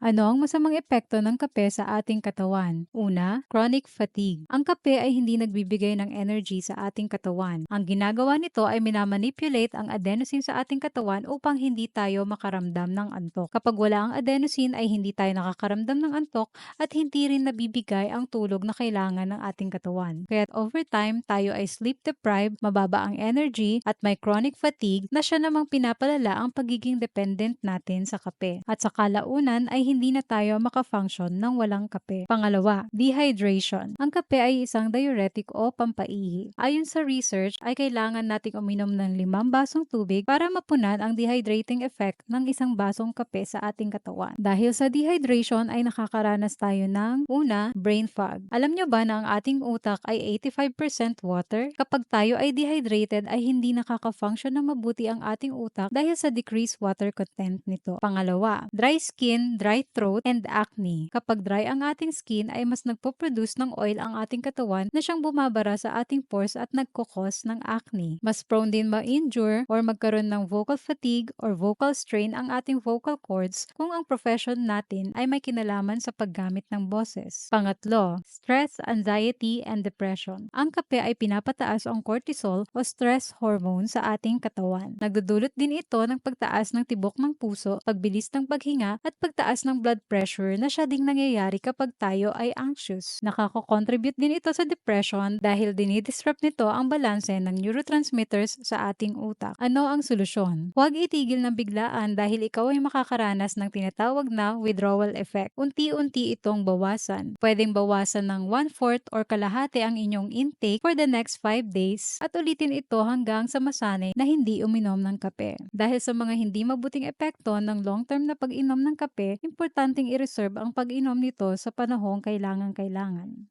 Ano ang masamang epekto ng kape sa ating katawan? Una, chronic fatigue. Ang kape ay hindi nagbibigay ng energy sa ating katawan. Ang ginagawa nito ay minamanipulate ang adenosine sa ating katawan upang hindi tayo makaramdam ng antok. Kapag wala ang adenosine ay hindi tayo nakakaramdam ng antok at hindi rin nabibigay ang tulog na kailangan ng ating katawan. Kaya over time, tayo ay sleep deprived, mababa ang energy at may chronic fatigue na siya namang pinapalala ang pagiging dependent natin sa kape. At sa kalaunan ay hindi na tayo makafunction ng walang kape. Pangalawa, dehydration. Ang kape ay isang diuretic o pampaihi. Ayon sa research, ay kailangan nating uminom ng limang basong tubig para mapunan ang dehydrating effect ng isang basong kape sa ating katawan. Dahil sa dehydration ay nakakaranas tayo ng una, brain fog. Alam nyo ba na ang ating utak ay 85% water? Kapag tayo ay dehydrated ay hindi nakaka-function na mabuti ang ating utak dahil sa decreased water content nito. Pangalawa, dry skin, dry throat, and acne. Kapag dry ang ating skin ay mas nagpo-produce ng oil ang ating katawan na siyang bumabara sa ating pores at nagkukos ng acne. Mas prone din ma-injure or magkaroon ng vocal fatigue or vocal strain ang ating vocal cords kung ang profession natin ay may kinalaman sa paggamit ng boses. Pangatlo, stress, anxiety, and depression. Ang kape ay pinapataas ang cortisol o stress hormone sa ating katawan. Nagdudulot din ito ng pagtaas ng tibok ng puso, pagbilis ng paghinga, at pagtaas ng blood pressure na siya ding nangyayari kapag tayo ay anxious. Nakako-contribute din ito sa depression dahil dinidisrupt nito ang balanse ng neurotransmitters sa ating utak. Ano ang solusyon? Huwag itigil ng biglaan dahil ikaw ay makakaranas ng tinatawag na withdrawal effect. Unti-unti itong bawasan. Pwedeng bawasan ng one-fourth or kalahati ang inyong intake for the next 5 days at ulitin ito hanggang sa masanay na hindi uminom ng kape. Dahil sa mga hindi mabuting epekto ng long-term na pag-inom ng kape, importanteng i-reserve ang pag-inom nito sa panahong kailangan-kailangan.